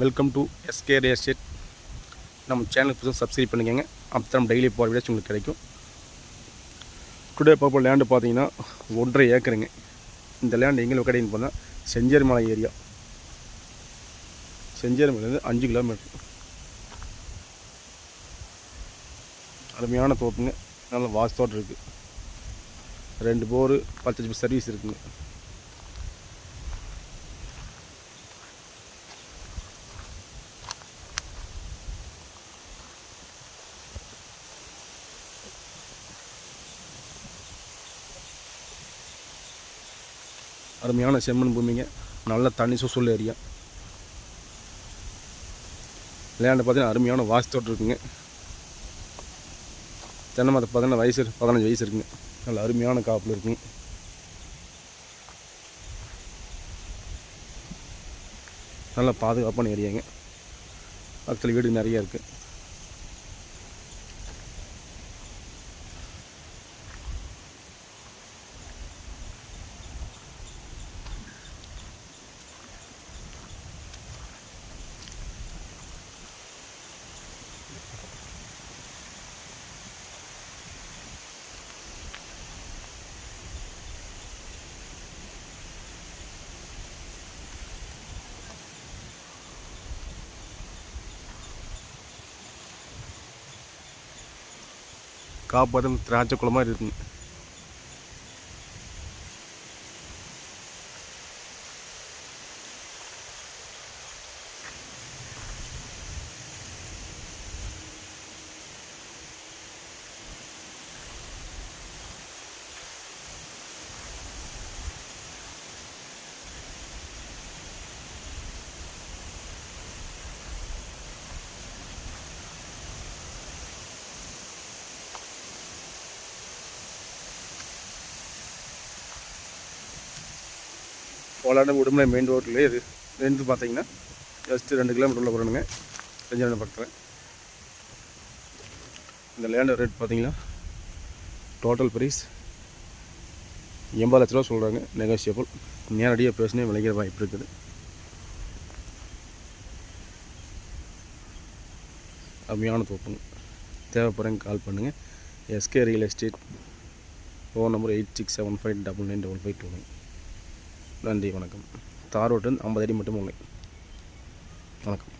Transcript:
Welcome to SK real estate நம்ம சேனலுக்கு புதுசாக சப்ஸ்கிரைப் பண்ணிக்கோங்க. அப்போ நம்ம டெய்லி போகிற வீடியோஸ் உங்களுக்கு கிடைக்கும். டுடே பார்ப்போம் லேண்டு பார்த்தீங்கன்னா ஒன்றரை ஏக்கருங்க. இந்த லேண்ட் எங்கே கிடைக்குன்னு பார்த்தா செஞ்சேரி மலை ஏரியா. செஞ்சேரி மலையிலேருந்து அஞ்சு கிலோமீட்டர் அருமையான தோப்புங்க. நல்ல வாஸ்தோட்டம் இருக்குது ரெண்டு போரு பத்து சர்வீஸ் இருக்குங்க. அருமையான செம்மண் பூமிங்க. நல்ல தண்ணி சுசூல் ஏரியா. லேண்டு பார்த்தீங்கன்னா அருமையான வாஸ்தோட்டம் இருக்குங்க. தென்னை மரத்து பார்த்தீங்கன்னா வயசு பதினஞ்சு வயசு இருக்குங்க. நல்ல அருமையான காப்பில் இருக்குங்க. நல்ல பாதுகாப்பான ஏரியாங்க. பக்கத்தில் வீடு நிறைய இருக்குது காப்பாற்று திராட்சை குளம் மாதிரி கோலாடம் உடுமலை மெயின் ரோட்லேயே இது. ரெண்டு பார்த்தீங்கன்னா ஜஸ்ட்டு ரெண்டு கிலோமீட்டர் உள்ள போகிறனுங்க செஞ்சு பக்கத்தில். இந்த லேண்ட் ரேட் பார்த்தீங்கன்னா டோட்டல் ப்ரைஸ் எண்பது லட்ச ரூபா சொல்கிறாங்க நெகோசியபிள் நேரடியாக பேசினே விளைக்கிற வாய்ப்பு இருக்குது. அருமையான தோப்புங்க. தேவைப்படுறங்க கால் பண்ணுங்கள் SK real estate phone number eight six seven five double nine double five two nine நன்றி வணக்கம். தார் ரோட்டு ஐம்பது அடி மட்டும் இல்லை வணக்கம்.